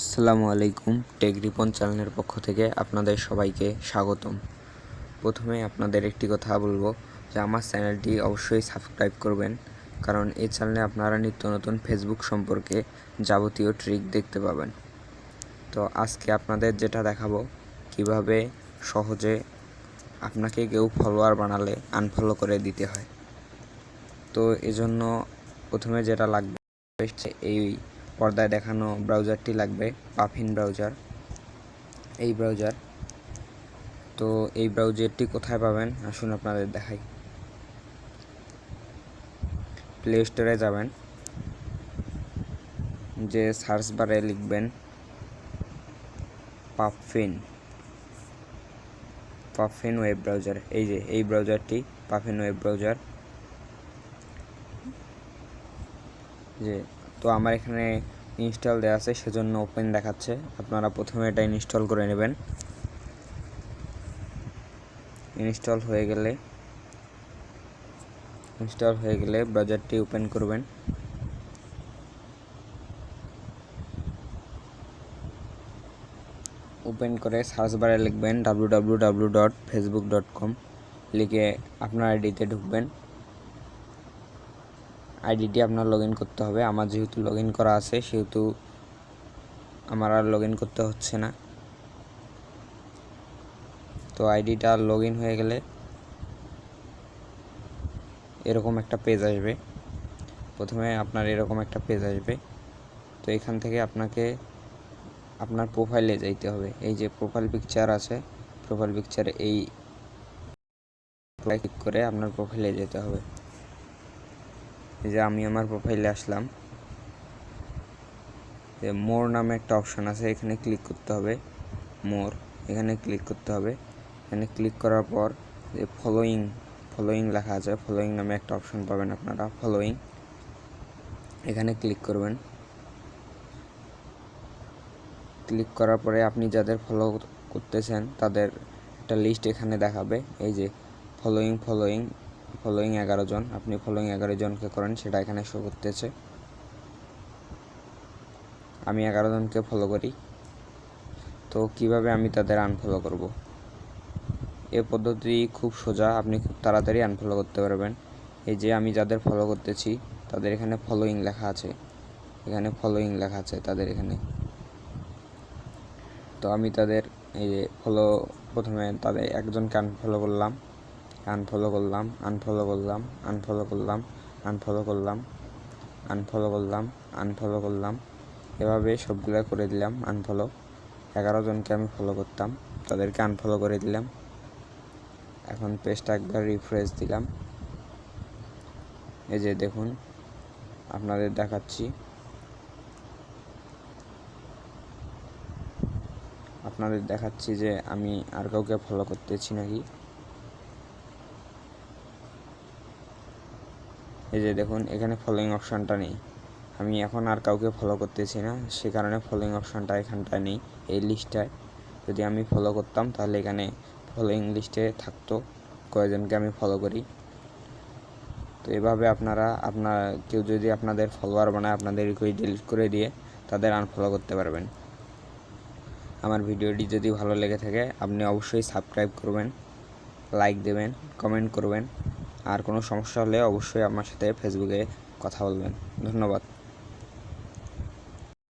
আসসালামু আলাইকুম টেক রিপন চ্যানেলের পক্ষ থেকে আপনাদের সবাইকে স্বাগতম। প্রথমে আপনাদের একটি কথা বলব যে আমার চ্যানেলটি অবশ্যই সাবস্ক্রাইব করবেন, কারণ এই চ্যানেলে আপনারা নিত্য নতুন ফেসবুক সম্পর্কে যাবতীয় ট্রিক দেখতে পাবেন। তো আজকে আপনাদের যেটা দেখাবো, কীভাবে সহজে আপনাকে কেউ ফলোয়ার বানালে আনফলো করে দিতে হয়। তো এজন্য প্রথমে যেটা লাগবে, এই পর্দায় দেখানো ব্রাউজারটি লাগবে, পাফিন ব্রাউজার। এই ব্রাউজার। তো এই ব্রাউজারটি কোথায় পাবেন? আসুন আপনাদের দেখাই। প্লে স্টোরে যাবেন। যে সার্চ বারে লিখবেন, পাফিন। Puffin web browser. এই যে, এই ব্রাউজারটি পাফিন ওয়েব ব্রাউজার। যে তো আমার এখানে ইনস্টল দেওয়া আছে, সেজন্য ওপেন দেখাচ্ছে। আপনারা প্রথমে এটা ইনস্টল করে নেবেন। ইনস্টল হয়ে গেলে ইনস্টল হয়ে গেলে ব্রাউজারটি ওপেন করবেন। ওপেন করে সার্চ বারে লিখবেন W W W dot Facebook dot com লিখে আপনার আইডিতে ঢুকবেন। আইডিটি আপনার লগ করতে হবে। আমার যেহেতু লগ করা আছে, সেহেতু আমার আর লগ করতে হচ্ছে না। তো আইডিটা লগ হয়ে গেলে এরকম একটা পেজ আসবে। প্রথমে আপনার এরকম একটা পেজ আসবে। তো এখান থেকে আপনাকে আপনার প্রোফাইলে যাইতে হবে। এই যে প্রোফাইল পিকচার আছে প্রোফাইল পিকচারে এই ক্লিক করে আপনার প্রোফাইলে যেতে হবে। এই যে আমি আমার প্রোফাইলে আসলাম। যে মোর নামে একটা অপশান আছে, এখানে ক্লিক করতে হবে। মোর, এখানে ক্লিক করতে হবে। এখানে ক্লিক করার পর যে ফলোয়িং ফলোয়িং লেখা আছে ফলোয়িং নামে একটা অপশান পাবেন আপনারা ফলোয়িং এখানে ক্লিক করবেন। ক্লিক করার পরে আপনি যাদের ফলো করতেছেন, তাদের একটা লিস্ট এখানে দেখাবে। এই যে ফলোয়িং ফলোয়িং ফলোয়িং এগারো জন, আপনি ফলোয়িং এগারো জনকে করেন, সেটা এখানে শো করতেছে। আমি এগারো জনকে ফলো করি। তো কীভাবে আমি তাদের আনফলো করব? এ পদ্ধতি খুব সোজা, আপনি খুব তাড়াতাড়ি আনফলো করতে পারবেন। এই যে আমি যাদের ফলো করতেছি, তাদের এখানে ফলোয়িং লেখা আছে। এখানে ফলোয়িং লেখা আছে তাদের এখানে। তো আমি তাদের এই যে ফলো প্রথমে তাদের একজনকে আনফলো করলাম। আনফলো করলাম আনফলো করলাম আনফলো করলাম আনফলো করলাম আনফলো করলাম আনফলো করলাম। এভাবে সবগুলো করে দিলাম আনফলো এগারো জনকে আমি ফলো করতাম, তাদেরকে আনফলো করে দিলাম। এখন পেজটা একবার রিফ্রেশ দিলাম। এই যে দেখুন, আপনাদের দেখাচ্ছি। আপনাদের দেখাচ্ছি যে আমি আর কাউকে ফলো করতেছি নাকি? এই যে দেখুন, এখানে ফলোয়িং অপশানটা নেই। আমি এখন আর কাউকে ফলো করতেছি না, সে কারণে ফলোয়িং অপশানটা এখানটায় নেই, এই লিস্টটায় যদি আমি ফলো করতাম, তাহলে এখানে ফলোয়িং লিস্টে থাকতো কয়েকজনকে আমি ফলো করি। তো এভাবে আপনারা, আপনার, কেউ যদি আপনাদের ফলোয়ার বানায়, আপনাদের রিকোয়েস্ট ডিলিট করে দিয়ে তাদের আনফলো করতে পারবেন। আমার ভিডিওটি যদি ভালো লেগে থাকে, আপনি অবশ্যই সাবস্ক্রাইব করবেন লাইক দেবেন কমেন্ট করবেন। আর কোনো সমস্যা হলে অবশ্যই আমার সাথে ফেসবুকে কথা বলবেন। ধন্যবাদ।